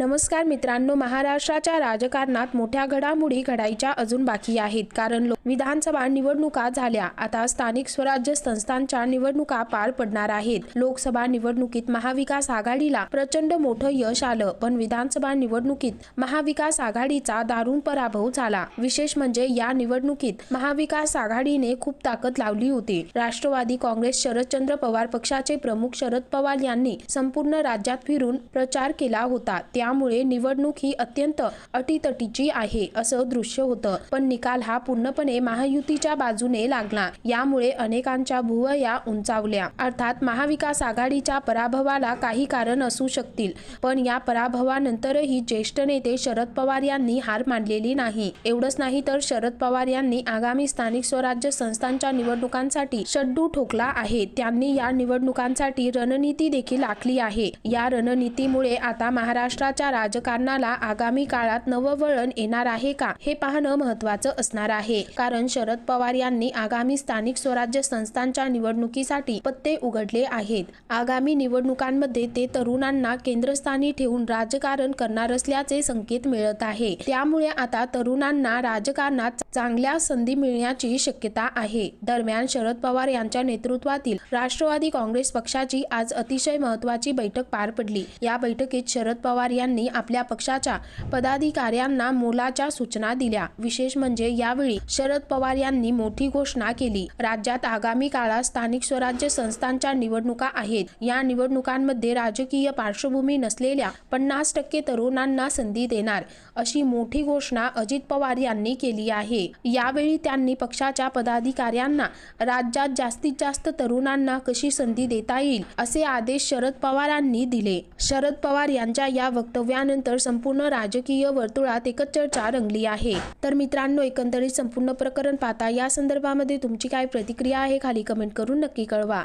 नमस्कार मित्रांनो महाराष्ट्राच्या राजकारणात मोठ्या घडामोडी घडायच्या अजून बाकी आहेत. कारण लो- विधानसभा निवडणुका झाल्या. आता स्थानिक स्वराज्य संस्थांच्या निवडणुका पार पडणार आहेत. लोकसभा निवडणुकीत महाविकास आघाडीला प्रचंड मोठं यश आलं. पण विधानसभा निवडणुकीत महाविकास आघाडीचा दारुण पराभव झाला. विशेष म्हणजे या निवडणुकीत महाविकास आघाडीने खूप ताकद लावली होती. राष्ट्रवादी काँग्रेस शरदचंद्र पवार पक्षाचे प्रमुख शरद पवार यांनी संपूर्ण राज्यात फिरून प्रचार केला होता. त्या त्यामुळे निवडणूक ही अत्यंत अटीतटीची आहे असं दृश्य होतं. पण निकाल हा पूर्णपणे महायुतीच्या बाजूने लागला. यामुळे अनेकांच्या भुवया उंचावल्या. अर्थात महाविकास आघाडीच्या पराभवाला काही कारण असू शकतील पण या पराभवानंतरही ज्येष्ठ नेते शरद पवार यांनी हार मानलेली नाही. एवढंच नाही तर शरद पवार यांनी आगामी स्थानिक स्वराज्य संस्थांच्या निवडणुकांसाठी शड्डू ठोकला आहे. त्यांनी या निवडणुकांसाठी रणनीती देखील आखली आहे. या रणनीतीमुळे आता महाराष्ट्राच्या राजकारणाला आगामी काळात नवं वळण येणार आहे का हे पाहणं महत्वाचं असणार आहे. कारण शरद पवार यांनी आगामी स्थानिक स्वराज्य संस्थांच्या निवडणुकीसाठी पत्ते उघडले आहेत. आगामी निवडणुकांमध्ये ते तरुणांना केंद्रस्थानी ठेवून राजकारण करणार असल्याचे संकेत मिळत आहे. त्यामुळे आता तरुणांना राजकारणात चांगल्या संधी मिळण्याची शक्यता आहे. दरम्यान शरद पवार यांच्या नेतृत्वातील राष्ट्रवादी काँग्रेस पक्षाची आज अतिशय महत्वाची बैठक पार पडली. या बैठकीत शरद पवार यांनी आपल्या पक्षाच्या पदाधिकाऱ्यांना मोलाच्या सूचना दिल्या. विशेष म्हणजे यावेळी शरद पवार यांनी मोठी घोषणा केली. राज्यात आगामी काळात स्थानिक स्वराज्य संस्थांच्या निवडणुका आहेत. या निवडणुकांमध्ये राजकीय पार्श्वभूमी नसलेल्या पन्नास टक्के तरुणांना संधी देणार अशी मोठी घोषणा अजित पवार यांनी केली आहे. यावेळी त्यांनी पक्षाच्या पदाधिकाऱ्यांना राज्यात जास्तीत जास्त तरुणांना कशी संधी देता येईल असे आदेश शरद पवारांनी दिले. शरद पवार यांच्या या वक्तव्यानंतर संपूर्ण राजकीय वर्तुळात एकच चर्चा रंगली आहे. तर मित्रांनो एकंदरीत संपूर्ण प्रकरण पाहता या संदर्भामध्ये तुमची काय प्रतिक्रिया आहे खाली कमेंट करून नक्की कळवा.